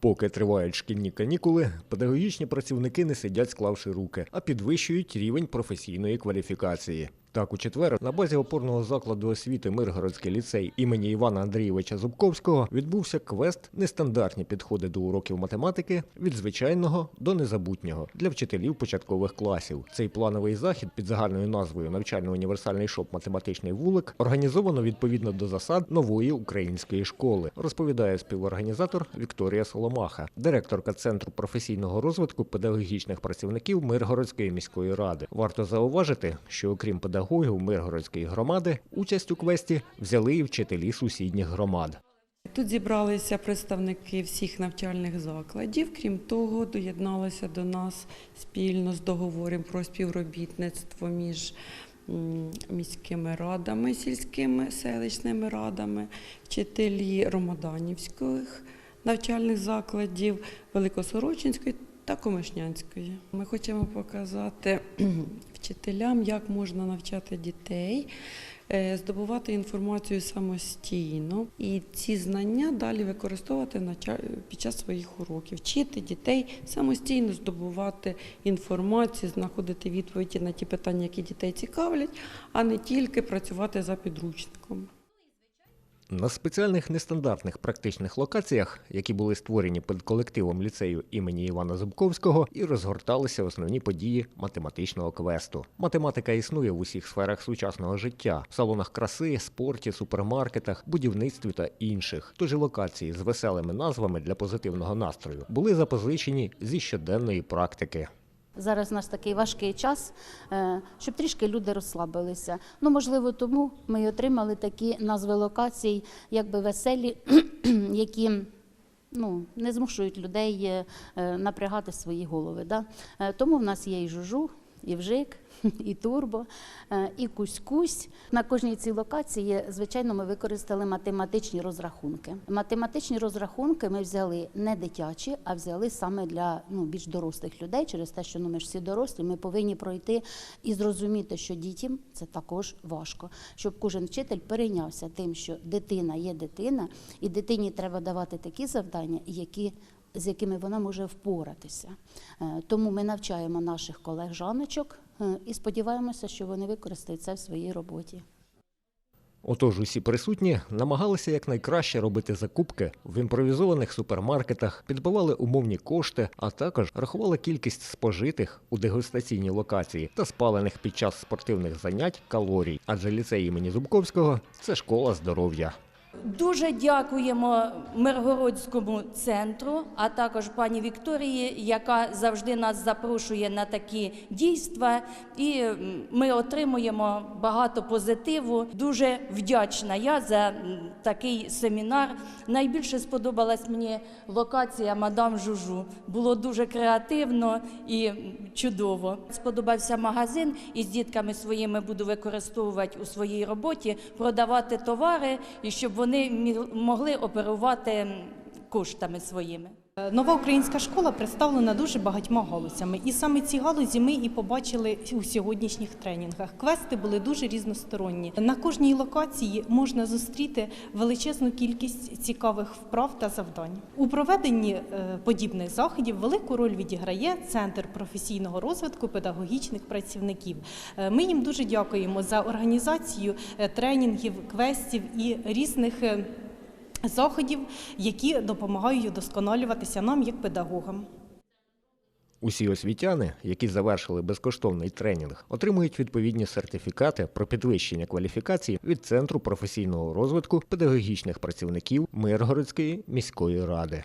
Поки тривають шкільні канікули, педагогічні працівники не сидять склавши руки, а підвищують рівень професійної кваліфікації. Так, у четвер на базі опорного закладу освіти Миргородський ліцей імені Івана Андрійовича Зубковського відбувся квест Нестандартні підходи до уроків математики від звичайного до незабутнього для вчителів початкових класів. Цей плановий захід під загальною назвою Навчально-універсальний шоп Математичний вулик організовано відповідно до засад нової української школи, розповідає співорганізатор Вікторія Соломаха, директорка Центру професійного розвитку педагогічних працівників Миргородської міської ради. Варто зауважити, що окрім педагогів Миргородської громади, участь у квесті взяли і вчителі сусідніх громад. Тут зібралися представники всіх навчальних закладів. Крім того, доєдналися до нас спільно з договором про співробітництво між міськими радами, сільськими селищними радами, вчителі Ромоданівських навчальних закладів, Великосорочинської та Комишнянської. Ми хочемо показати вчителям, як можна навчати дітей е, здобувати інформацію самостійно і ці знання далі використовувати під час своїх уроків, вчити дітей самостійно здобувати інформацію, знаходити відповіді на ті питання, які дітей цікавлять, а не тільки працювати за підручником. На спеціальних нестандартних практичних локаціях, які були створені під колективом ліцею імені Івана Зубковського, і розгорталися основні події математичного квесту. Математика існує в усіх сферах сучасного життя: в салонах краси, спорті, супермаркетах, будівництві та інших. Тож і локації з веселими назвами для позитивного настрою були запозичені зі щоденної практики. Зараз нас такий важкий час, е, щоб трішки люди розслабилися. Ну, можливо, тому ми й отримали такі назви локацій, якби веселі, які ну, не змушують людей е, е, напрягати свої голови. Да? Тому в нас є і жужу, і вжик, і турбо, е, і кусь-кусь. На кожній цій локації, звичайно, ми використали математичні розрахунки. Математичні розрахунки ми взяли не дитячі, а взяли саме для ну, більш дорослих людей, через те, що ну, ми ж всі дорослі, ми повинні пройти і зрозуміти, що дітям це також важко, щоб кожен вчитель перейнявся тим, що дитина є дитина, і дитині треба давати такі завдання, які з якими вона може впоратися. Е, Тому ми навчаємо наших колег-жаночок е, і сподіваємося, що вони використають це в своїй роботі. Отож, усі присутні намагалися якнайкраще робити закупки в імпровізованих супермаркетах, підбивали умовні кошти, а також рахували кількість спожитих у дегустаційній локації та спалених під час спортивних занять калорій. Адже ліцей імені Зубковського це школа здоров'я. Дуже дякуємо Миргородському центру, а також пані Вікторії, яка завжди нас запрошує на такі дійства, і ми отримуємо багато позитиву. Дуже вдячна я за такий семінар. Найбільше сподобалась мені локація Мадам Жужу. Було дуже креативно і чудово. Сподобався магазин і з дітками своїми буду використовувати у своїй роботі, продавати товари і щоб вони могли оперувати коштами своїми. Нова українська школа представлена дуже багатьма галузями, і саме ці галузі ми і побачили у сьогоднішніх тренінгах. Квести були дуже різносторонні. На кожній локації можна зустріти величезну кількість цікавих вправ та завдань. У проведенні е, подібних заходів велику роль відіграє центр професійного розвитку педагогічних працівників. Е, Ми їм дуже дякуємо за організацію е, тренінгів, квестів і різних. Заходів, які допомагають удосконалюватися нам як педагогам. Усі освітяни, які завершили безкоштовний тренінг, отримують відповідні сертифікати про підвищення кваліфікації від Центру професійного розвитку педагогічних працівників Миргородської міської ради.